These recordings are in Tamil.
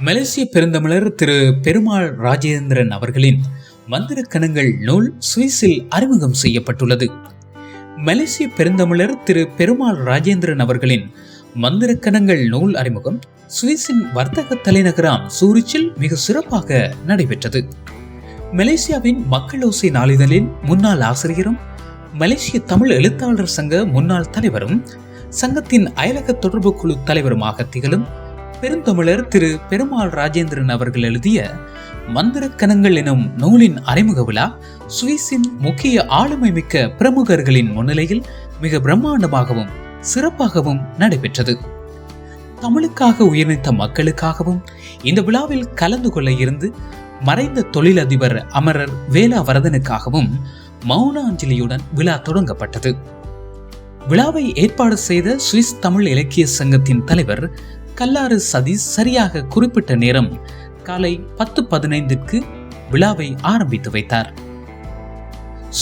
மலேசிய பெருந்தமிழர் திரு பெருமாள் ராஜேந்திரன் அவர்களின் மந்திரக்கணங்கள் நூல் சுவிஸில் அறிமுகம் செய்யப்பட்டுள்ளது. மலேசிய பெருந்தமிழர் திரு பெருமாள் ராஜேந்திரன் அவர்களின் மந்திரக்கணங்கள் நூல் அறிமுகம் சுவிஸின் வர்த்தக தலைநகராம் சூரிச்சில் மிக சிறப்பாக நடைபெற்றது. மலேசியாவின் மக்களோசை நாளிதழின் முன்னாள் ஆசிரியரும் மலேசிய தமிழ் எழுத்தாளர் சங்க முன்னாள் தலைவரும் சங்கத்தின் அயலக தொடர்பு குழு தலைவருமாக திகழும் பெருந்தமிழர் திரு பெருமாள் ராஜேந்திரன் அவர்கள் எழுதிய மந்திரக்கணங்கள் எனும் நூலின் அறிமுக விழா சுவிஸின் முக்கிய ஆளுமை மிக்க பிரமுகர்களின் முன்னிலையில் மிக பிரம்மாண்டமாகவும் சிறப்பாகவும் நடைபெற்றது. தமிழுக்காக உயிர்நீத்த மக்களுக்காகவும் இந்த விழாவில் கலந்து கொள்ள இருந்து மறைந்த தொழிலதிபர் அமரர் வேலா வரதனுக்காகவும் மௌனாஞ்சலியுடன் விழா தொடங்கப்பட்டது. விழாவை ஏற்பாடு செய்த சுவிஸ் தமிழ் இலக்கிய சங்கத்தின் தலைவர் கல்லாறு சதீஷ் சரியாக குறிப்பிட்ட நேரம் காலை பத்து பதினைந்திற்கு விழாவை ஆரம்பித்து வைத்தார்.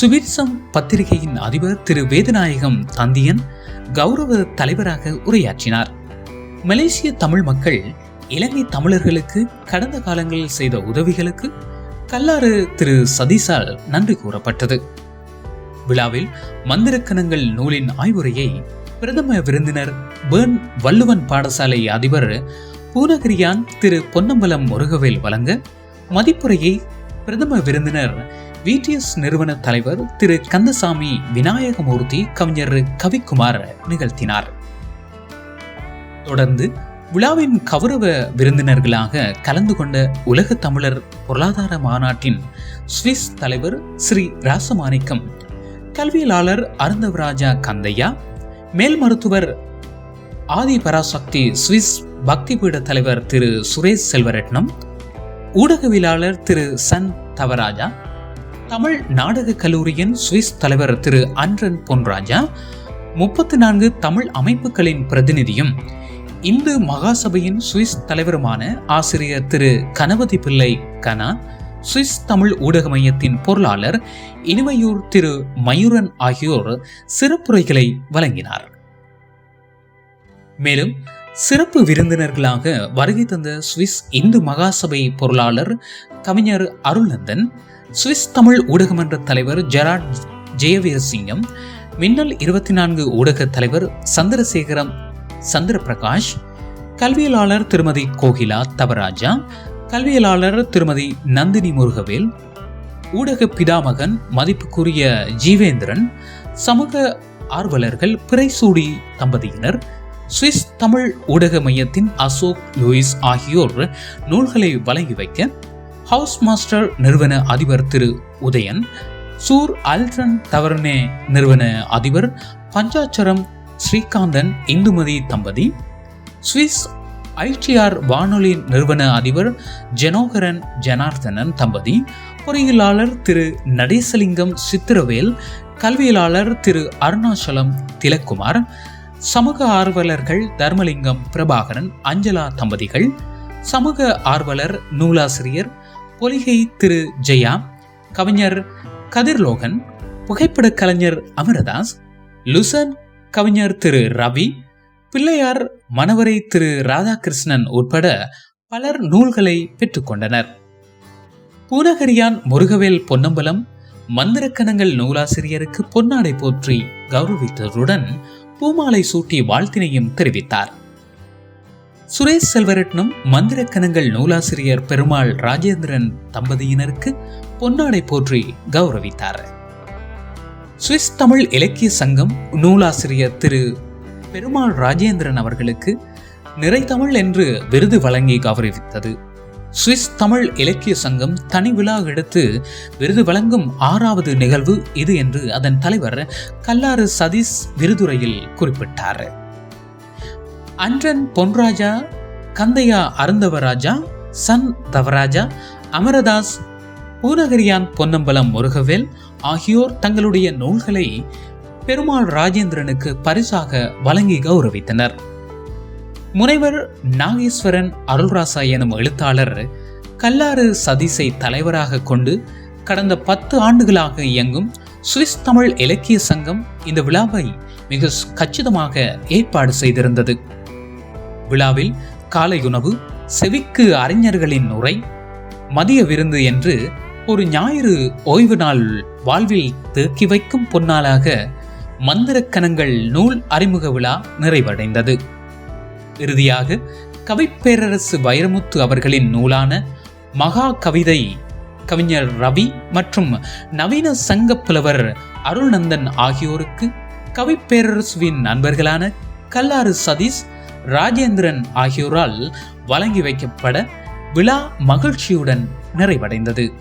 சுவிர்சம் பத்திரிகையின் அதிபர் திரு வேதநாயகம் தந்தியன் கௌரவ தலைவராக உரையாற்றினார். மலேசிய தமிழ் மக்கள் இலங்கை தமிழர்களுக்கு கடந்த காலங்களில் செய்த உதவிகளுக்கு கல்லாறு திரு சதீஷால் நன்றி கூறப்பட்டது. விழாவில் மந்திரக்கணங்கள் நூலின் ஆய்வுரையை பிரதம விருந்தினர் பேர்ன் வள்ளுவன் பாடசாலை அதிபர் பூனகிரியான் திரு பொன்னம்பலம் முருகவேல் வழங்க மதிப்புரையை பிரதம விருந்தினர் விடிஎஸ் நிறுவன தலைவர் திரு. கந்தசாமி விநாயகமூர்த்தி கவிஞர் கவிக்குமார் நிகழ்த்தினார். தொடர்ந்து விழாவின் கௌரவ விருந்தினர்களாக கலந்து கொண்ட உலக தமிழர் பொருளாதார மாநாட்டின் சுவிஸ் தலைவர் ஸ்ரீ ராசமாணிக்கம் கல்வியலாளர் அருந்தவராஜா கந்தையா மேல் மருத்துவர் ஆதி பராசக்தி சுவிஸ் பக்தி பீட தலைவர் திரு சுரேஷ் செல்வரட்னம் ஊடகவியலாளர் திரு சன் தவராஜா தமிழ் நாடக கல்லூரியின் சுவிஸ் தலைவர் திரு அன்றன் பொன்ராஜா முப்பத்தி நான்கு தமிழ் அமைப்புகளின் பிரதிநிதியும் இந்து மகாசபையின் சுவிஸ் தலைவருமான ஆசிரியர் திரு கணபதி பிள்ளை கனா சுவிஸ் தமிழ் ஊடக மையத்தின் பொருளாளர் இனிமையூர் திரு மயூரன் ஆகியோர் சிறப்புரைகளை வழங்கினார். மேலும் சிறப்பு விருந்தினர்களாக வருகை தந்த சுவிஸ் இந்து மகாசபை பொருளாளர் கவிஞர் அருள்நந்தன் சுவிஸ் தமிழ் ஊடகமன்ற தலைவர் ஜெராட் ஜெயவீரசிங்கம் மின்னல் இருபத்தி நான்கு ஊடக தலைவர் சந்திரசேகரம் சந்திரபிரகாஷ் கல்வியலாளர் திருமதி கோகிலா தவராஜா கல்வியலாளர் திருமதி நந்தினி முருகவேல் ஊடக பிதாமகன் மதிப்புக்குரிய ஜீவேந்திரன் சமூக ஆர்வலர்கள் பிறைசூடி தம்பதியினர் சுவிஸ் தமிழ் ஊடக மையத்தின் அசோக் லூயிஸ் ஆகியோர் நூல்களை வழங்கி வைக்க ஹவுஸ் மாஸ்டர் நிறுவன அதிபர் திரு உதயன் சூர் அல்ட்ரன் தவர்னே நிறுவன அதிபர் பஞ்சாச்சரம் ஸ்ரீகாந்தன் இந்துமதி தம்பதி சுவிஸ் ஐடிஆர் வானொலி நிறுவன அதிபர் ஜெனோகரன் ஜனார்தனன் தம்பதி பொறியியலாளர் திரு நடேசலிங்கம் சித்திரவேல் கல்வியலாளர் திரு அருணாச்சலம் திலக்குமார் சமூக ஆர்வலர்கள் தர்மலிங்கம் பிரபாகரன் அஞ்சலா தம்பதிகள் சமூக ஆர்வலர் நூலாசிரியர் பொலிகை திரு ஜெயா கவிஞர் கதிர்லோகன் புகைப்படக் கலைஞர் அமரதாஸ் லுசன் கவிஞர் திரு ரவி பிள்ளையார் மணவரை திரு ராதாகிருஷ்ணன் உட்பட பலர் நூல்களை பெற்றுக்கொண்டனர். பூனகரியான் முருகவேல் பொன்னம்பலம் மந்திரக்கணங்கள் நூலாசிரியருக்கு பொன்னாடை போற்றி கௌரவித்ததுடன் பூமாலை சூட்டி வாழ்த்தினையும் தெரிவித்தார். சுரேஷ் செல்வரட்னம் மந்திரக்கணங்கள் நூலாசிரியர் பெருமாள் ராஜேந்திரன் தம்பதியினருக்கு பொன்னாடை போற்றி கௌரவித்தார். சுவிஸ் தமிழ் இலக்கிய சங்கம் நூலாசிரியர் திரு பெருமாள் ராஜேந்திரன் அவர்களுக்கு நிறைத்தமிழ் என்று விருது வழங்கி கௌரவித்தது சுவிஸ் தமிழ் இலக்கிய சங்கம் தனி விழா எடுத்து விருது வழங்கும் ஆறாவது நிகழ்வு இது என்று அதன் தலைவர் கல்லாறு சதீஷ் விருதுரையில் குறிப்பிட்டார். அன்றன் பொன்ராஜா கந்தையா அருந்தவராஜா சன் தவராஜா அமரதாஸ் பூநகரியான் பொன்னம்பலம் முருகவேல் ஆகியோர் தங்களுடைய நூல்களை பெருமாள் ராஜேந்திரனுக்கு பரிசாக வழங்கி கௌரவித்தனர். முனைவர் நாகேஸ்வரன் அருள்ராசா எனும் எழுத்தாளர் கல்லாறு சதீஸை தலைவராக கொண்டு கடந்த பத்து ஆண்டுகளாக இயங்கும் சுவிஸ் தமிழ் இலக்கிய சங்கம் இந்த விழாவை மிக கச்சிதமாக ஏற்பாடு செய்திருந்தது. விழாவில் காலை உணவு செவிக்கு அறிஞர்களின் உரை மதிய விருந்து என்று ஒரு ஞாயிறு ஓய்வு நாள் வாழ்வில் தேக்கி வைக்கும் பொன்னாளாக மந்திரக்கணங்கள் நூல் அறிமுக விழா நிறைவடைந்தது. இறுதியாக கவிப்பேரரசு வைரமுத்து அவர்களின் நூலான மகா கவிதை கவிஞர் ரவி மற்றும் நவீன சங்க புலவர் அருள்நந்தன் ஆகியோருக்கு கவிப்பேரரசுவின் நண்பர்களான கல்லாறு சதீஷ் ராஜேந்திரன் ஆகியோரால் வழங்கி வைக்கப்பட விழா மகிழ்ச்சியுடன் நிறைவடைந்தது.